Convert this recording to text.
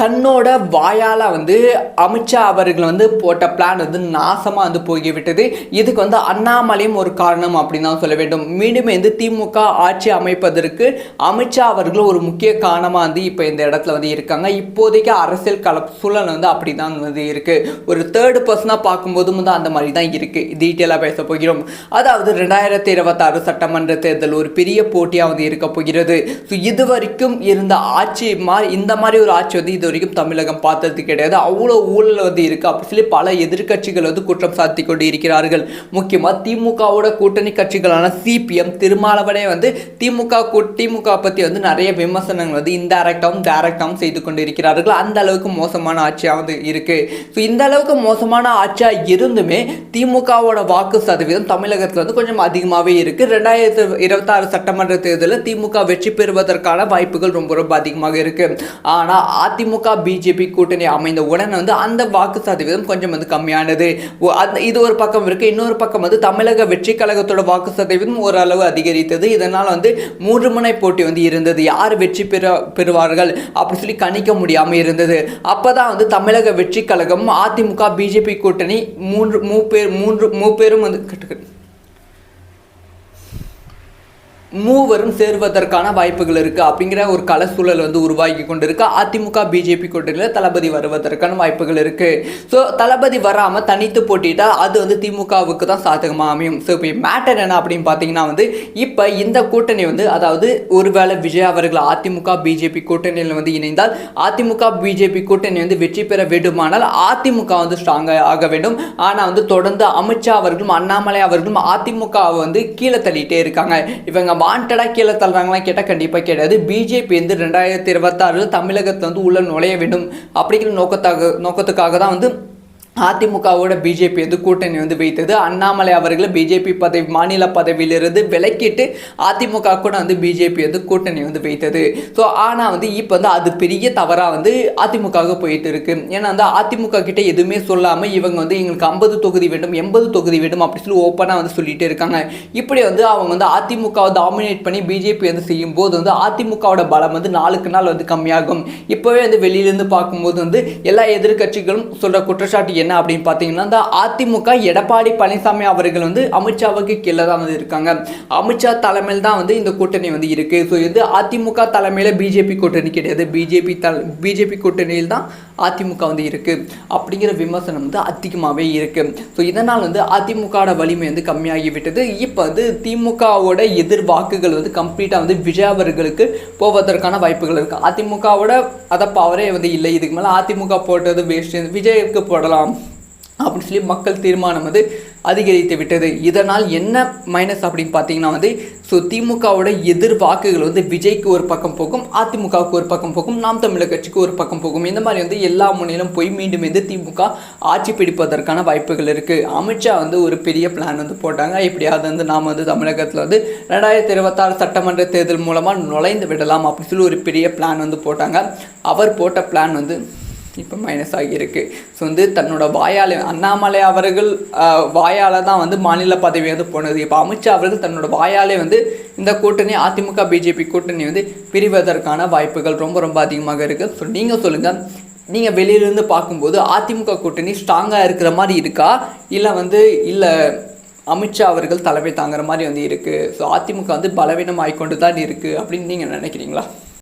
தன்னோட வாயால் வந்து அமித்ஷா அவர்கள் வந்து போட்ட பிளான் வந்து நாசமாக வந்து போய்விட்டது இதுக்கு வந்து அண்ணாமலையும் ஒரு காரணம் அப்படின்னு தான் சொல்ல வேண்டும். மீண்டும் வந்து திமுக ஆட்சி அமைப்பதற்கு அமித்ஷா அவர்கள் ஒரு முக்கிய காரணமாக வந்து இப்போ இந்த இடத்துல வந்து இருக்காங்க. இப்போதைக்கு அரசியல் கல சூழல் வந்து அப்படி தான் வந்து இருக்குது ஒரு தேர்டு பர்சனாக பார்க்கும்போதும் வந்து அந்த மாதிரி தான் இருக்குது டீட்டெயிலாக பேச போகிறோம். அதாவது ரெண்டாயிரத்தி இருபத்தாறு சட்டமன்ற தேர்தல் ஒரு பெரிய போட்டியாக வந்து இருக்க போகிறது. ஸோ இது வரைக்கும் இருந்த ஆட்சி மா இந்த மாதிரி ஒரு ஆட்சி வந்து இது வரைக்கும் தமிழகம் பார்த்தது கிடையாது. அவ்வளோ ஊழல் வந்து இருக்குது அப்படி சொல்லி பல எதிர்கட்சிகள் வந்து குற்றம் சாத்தி கொண்டு இருக்கிறார்கள் முக்கியமாக திமுகவோட கூட்டணி கட்சிகளான சிபிஎம் திருமாவளவனே வந்து திமுக திமுக பற்றி வந்து நிறைய விமர்சனங்கள் வந்து இன்டைரக்டாகவும் டைரக்டாகவும் செய்து கொண்டு இருக்கிறார்கள் அந்த அளவுக்கு மோசமான ஆட்சியாக வந்து இருக்குது ஸோ இந்த அளவுக்கு மோசமான ஆட்சியாக இருந்துமே திமுகவோட வாக்கு சதவீதம் தமிழகத்தில் வந்து கொஞ்சம் அதிகமாகவே இருக்குது ரெண்டாயிரத்து இருபத்தாறு சட்டமன்ற தேர்தலில் திமுக வெற்றி பெறுவதற்கான வாய்ப்புகள் ரொம்ப ரொம்ப அதிகமாக இருக்குது ஆனால் அதிமுக திமுக பிஜேபி கூட்டணி அமைந்த உடனே வந்து அந்த வாக்கு சதவீதம் கொஞ்சம் வந்து கம்மியானது. இது ஒரு பக்கம் இருக்கு. இன்னொரு பக்கம் வந்து தமிழக வெற்றி கழகத்தோட வாக்கு சதவீதம் ஓரளவு அதிகரித்தது. இதனால் வந்து மூன்று முனை போட்டி வந்து இருந்தது. யார் வெற்றி பெற பெறுவார்கள் அப்படி சொல்லி கணிக்க முடியாமல் இருந்தது. அப்பதான் வந்து தமிழக வெற்றி கழகம் அதிமுக பிஜேபி கூட்டணி மூன்று மூ பேர் மூன்று மூ பேரும் வந்து கட்டு- மூவரும் சேர்வதற்கான வாய்ப்புகள் இருக்குது அப்படிங்கிற ஒரு கல சூழல் வந்து உருவாகி கொண்டிருக்கு. அதிமுக பிஜேபி கூட்டணியில் தளபதி வருவதற்கான வாய்ப்புகள் இருக்குது ஸோ தளபதி வராமல் தனித்து போட்டிட்டால் அது வந்து திமுகவுக்கு தான் சாதகமாக அமையும். ஸோ இப்போ மேட்டர் என்ன அப்படின்னு பார்த்தீங்கன்னா வந்து இப்போ இந்த கூட்டணி வந்து அதாவது ஒருவேளை விஜய் அவர்கள் அதிமுக பிஜேபி கூட்டணியில் வந்து இணைந்தால் அதிமுக பிஜேபி கூட்டணி வந்து வெற்றி பெற வேண்டுமானால் அதிமுக வந்து ஸ்ட்ராங்காக ஆக வேண்டும். ஆனால் வந்து தொடர்ந்து அமித்ஷா அவர்களும் அண்ணாமலை அவர்களும் அதிமுகவை வந்து கீழே தள்ளிட்டே இருக்காங்க. இவங்க வாண்டடாக கீழே தள்ளுறாங்களா கேட்டால் கண்டிப்பாக கிடையாது. பிஜேபி வந்து ரெண்டாயிரத்தி இருபத்தாறில் தமிழகத்தை வந்து உள்ள நுழைய வேண்டும். அப்படிங்கிற நோக்கத்தாக நோக்கத்துக்காக தான் வந்து அதிமுகவோட பிஜேபி வந்து கூட்டணி வந்து வைத்தது. அண்ணாமலை அவர்களை பிஜேபி பதவி மாநில பதவியிலிருந்து விலக்கிட்டு அதிமுக கூட வந்து பிஜேபி வந்து கூட்டணி வந்து வைத்தது. ஸோ ஆனால் வந்து இப்போ வந்து அது பெரிய தவறாக வந்து அதிமுகவுக்கு போயிட்டு இருக்கு. ஏன்னா வந்து அதிமுக கிட்ட எதுவுமே சொல்லாமல் இவங்க வந்து எங்களுக்கு ஐம்பது தொகுதி வேண்டும் எண்பது தொகுதி வேண்டும் அப்படி சொல்லி ஓப்பனாக வந்து சொல்லிட்டு இருக்காங்க. இப்படி வந்து அவங்க வந்து அதிமுகவை டாமினேட் பண்ணி பிஜேபி வந்து செய்யும் போது வந்து அதிமுகவோட பலம் வந்து நாளுக்கு நாள் வந்து கம்மியாகும். இப்போவே வந்து வெளியிலேருந்து பார்க்கும்போது வந்து எல்லா எதிர்க்கட்சிகளும் சொல்கிற குற்றச்சாட்டு என்ன என்ன அப்படின்னு பார்த்தீங்கன்னா இந்த அதிமுக எடப்பாடி பழனிசாமி அவர்கள் வந்து அமித்ஷாவுக்கு கீழே தான் வந்து இருக்காங்க. அமித்ஷா தலைமையில் தான் வந்து இந்த கூட்டணி வந்து இருக்குது ஸோ இது அதிமுக தலைமையில் பிஜேபி கூட்டணி கிடையாது. பிஜேபி தல பிஜேபி கூட்டணியில் தான் அதிமுக வந்து இருக்குது அப்படிங்கிற விமர்சனம் வந்து அதிகமாகவே இருக்குது ஸோ இதனால் வந்து அதிமுகவோட வலிமை வந்து கம்மியாகி விட்டது. இப்போ வந்து திமுகவோட எதிர் வாக்குகள் வந்து கம்ப்ளீட்டாக வந்து விஜய் அவர்களுக்கு போவதற்கான வாய்ப்புகள் இருக்குது அதிமுகவோட அதை பவரே வந்து இல்லை. இதுக்கு மேலே அதிமுக போட்டது வேஸ்ட் விஜய்க்கு போடலாம். அப்படின்னு சொல்லி மக்கள் தீர்மானம் வந்து அதிகரித்து விட்டது. இதனால் என்ன மைனஸ் அப்படின்னு பார்த்தீங்கன்னா வந்து ஸோ திமுகவோட எதிர் வாக்குகள் வந்து விஜய்க்கு ஒரு பக்கம் போகும் அதிமுகவுக்கு ஒரு பக்கம் போகும் நாம் தமிழர் கட்சிக்கு ஒரு பக்கம் போகும். இந்த மாதிரி வந்து எல்லா முனையிலும் போய் மீண்டும் வந்து திமுக ஆட்சி பிடிப்பதற்கான வாய்ப்புகள் இருக்குது அமித்ஷா வந்து ஒரு பெரிய பிளான் வந்து போட்டாங்க. எப்படியாவது வந்து நாம் வந்து தமிழகத்தில் வந்து ரெண்டாயிரத்தி இருபத்தாறு சட்டமன்ற தேர்தல் மூலமாக நுழைந்து விடலாம் அப்படின்னு சொல்லி ஒரு பெரிய பிளான் வந்து போட்டாங்க. அவர் போட்ட பிளான் வந்து இப்போ மைனஸ் ஆகியிருக்கு ஸோ வந்து தன்னோட வாயால் அண்ணாமலை அவர்கள் வாயால் தான் வந்து மாநில பதவி வந்து போனது. இப்போ அமித்ஷா அவர்கள் தன்னோட வாயாலே வந்து இந்த கூட்டணி அதிமுக பிஜேபி கூட்டணி வந்து பிரிவதற்கான வாய்ப்புகள் ரொம்ப ரொம்ப அதிகமாக இருக்குது ஸோ நீங்கள் சொல்லுங்கள் நீங்கள் வெளியிலேருந்து பார்க்கும்போது அதிமுக கூட்டணி ஸ்ட்ராங்காக இருக்கிற மாதிரி இருக்கா? இல்லை வந்து இல்லை அமித்ஷா அவர்கள் தலைமை தாங்குற மாதிரி வந்து இருக்குது ஸோ அதிமுக வந்து பலவீனம் ஆகிக்கொண்டு தான் இருக்குது அப்படின்னு நீங்கள் நினைக்கிறீங்களா?